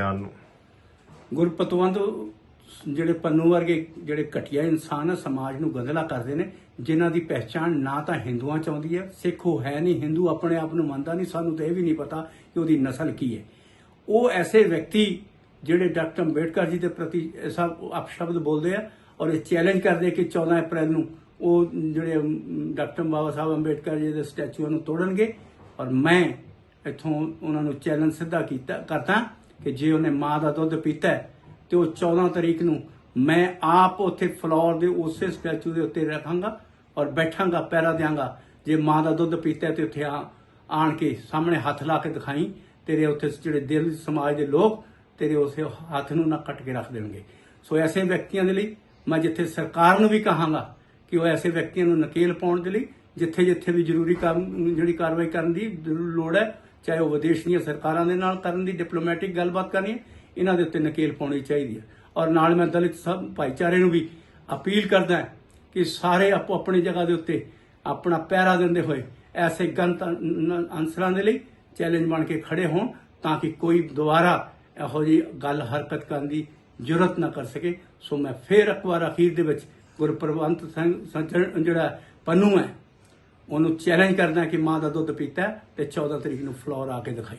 ਬਿਆਨ ਨੂੰ। ਗੁਰਪਤਵੰਤ ਜਿਹੜੇ ਪੰਨੂ ਵਰਗੇ ਜਿਹੜੇ ਘਟੀਆ ਇਨਸਾਨ ਆ, ਸਮਾਜ ਨੂੰ ਗੰਦਲਾ ਕਰਦੇ ਨੇ, ਜਿਨ੍ਹਾਂ ਦੀ ਪਹਿਚਾਣ ਨਾ ਤਾਂ ਹਿੰਦੂਆਂ ਚ ਆਉਂਦੀ ਹੈ, ਸਿੱਖ ਉਹ ਹੈ ਨਹੀਂ, ਹਿੰਦੂ ਆਪਣੇ ਆਪ ਨੂੰ ਮੰਨਦਾ ਨਹੀਂ, ਸਾਨੂੰ ਤਾਂ ਇਹ ਵੀ ਨਹੀਂ ਪਤਾ ਕਿ ਉਹਦੀ ਨਸਲ ਕੀ ਹੈ। ਉਹ ਐਸੇ ਵਿਅਕਤੀ ਜਿਹੜੇ ਡਾਕਟਰ ਅੰਬੇਡਕਰ ਜੀ ਦੇ ਪ੍ਰਤੀ ਐਸਾ ਅਪਸ਼ਬਦ ਬੋਲਦੇ ਆ ਔਰ ਇਹ ਚੈਲੰਜ ਕਰਦੇ ਕਿ 14 ਅਪ੍ਰੈਲ ਨੂੰ ਉਹ ਜਿਹੜੇ ਡਾਕਟਰ ਬਾਬਾ ਸਾਹਿਬ ਅੰਬੇਡਕਰ ਜੀ ਦੇ ਸਟੈਚੂਆਂ ਨੂੰ ਤੋੜਨਗੇ ਔਰ ਮੈਂ ਇੱਥੋਂ ਉਹਨਾਂ ਨੂੰ ਚੈਲੰਜ ਸਿੱਧਾ ਕੀਤਾ, ਕਰਦਾ। ਕਿ ਜੇ ਉਹਨੇ ਮਾਂ ਦਾ ਦੁੱਧ ਪੀਤਾ ਹੈ, ਤੇ ਉਹ 14 ਤਰੀਕ ਨੂੰ ਮੈਂ ਆਪ ਉੱਥੇ ਫਲੋਰ ਦੇ ਉਸੇ ਸਟੈਚੂ ਦੇ ਉੱਤੇ ਰੱਖਾਂਗਾ ਔਰ ਬੈਠਾਂਗਾ ਪੈਰਾ ਦਿਆਂਗਾ। ਜੇ ਮਾਂ ਦਾ ਦੁੱਧ ਪੀਤਾ ਹੈ ਤੇ ਉੱਥੇ ਆ ਆਣ ਕੇ ਸਾਹਮਣੇ ਹੱਥ ਲਾ ਕੇ ਦਿਖਾਈ ਤੇਰੇ ਉੱਥੇ ਜਿਹੜੇ ਦਿਲ ਸਮਾਜ ਦੇ ਲੋਕ ਤੇਰੇ ਉਸੇ ਹੱਥ ਨੂੰ ਨਾ ਕੱਟ ਕੇ ਰੱਖ ਦੇਣਗੇ। ਸੋ ਐਸੇ ਵਿਅਕਤੀਆਂ ਦੇ ਲਈ ਮੈਂ ਜਿੱਥੇ ਸਰਕਾਰ ਨੂੰ ਵੀ ਕਹਾਂਗਾ ਕਿ ਉਹ ਐਸੇ ਵਿਅਕਤੀਆਂ ਨੂੰ ਨਕੇਲ ਪਾਉਣ ਦੇ ਲਈ ਜਿੱਥੇ ਜਿੱਥੇ ਵੀ ਜ਼ਰੂਰੀ ਕੰਮ ਜਿਹੜੀ ਕਾਰਵਾਈ ਕਰਨ ਦੀ ਲੋੜ ਹੈ ਚਾਹੇ ਉਹ ਵਿਦੇਸ਼ ਦੀਆਂ ਸਰਕਾਰਾਂ ਦੇ ਨਾਲ ਕਰਨ ਦੀ ਡਿਪਲੋਮੈਟਿਕ ਗੱਲਬਾਤ ਕਰਨੀ ਹੈ, ਇਹਨਾਂ ਦੇ ਉੱਤੇ ਨਕੇਲ ਪਾਉਣੀ ਚਾਹੀਦੀ ਹੈ। ਔਰ ਨਾਲ ਮੈਂ ਦਲਿਤ ਸਭ ਭਾਈਚਾਰੇ ਨੂੰ ਵੀ ਅਪੀਲ ਕਰਦਾ ਹਾਂ ਕਿ ਸਾਰੇ ਆਪੋ ਆਪਣੀ ਜਗ੍ਹਾ ਦੇ ਉੱਤੇ ਆਪਣਾ ਪਹਿਰਾ ਦਿੰਦੇ ਹੋਏ ਐਸੇ ਗੰਤ ਅਨਸਰਾਂ ਦੇ ਲਈ ਚੈਲੰਜ ਬਣ ਕੇ ਖੜੇ ਹੋਣ ਤਾਂ ਕਿ ਕੋਈ ਦੁਬਾਰਾ ਇਹੋ ਜਿਹੀ ਗੱਲ ਹਰਕਤ ਕਰਨ ਦੀ ਜ਼ਰੂਰਤ ਨਾ ਕਰ ਸਕੇ। ਸੋ ਮੈਂ ਫੇਰ ਇੱਕ ਵਾਰ ਅਖੀਰ ਦੇ ਵਿੱਚ ਗੁਰਪ੍ਰਵੰਤ ਸਿੰਘ ਜਿਹੜਾ ਪੰਨੂ ਹੈ ਉਹਨੂੰ ਚੈਲੰਜ ਕਰਦਾ ਕਿ ਮਾਂ ਦਾ ਦੁੱਧ ਪੀਤਾ ਹੈ ਤੇ 14 ਤਰੀਕ ਨੂੰ ਫਲੋਰ ਆ ਕੇ ਦਿਖਾਈ।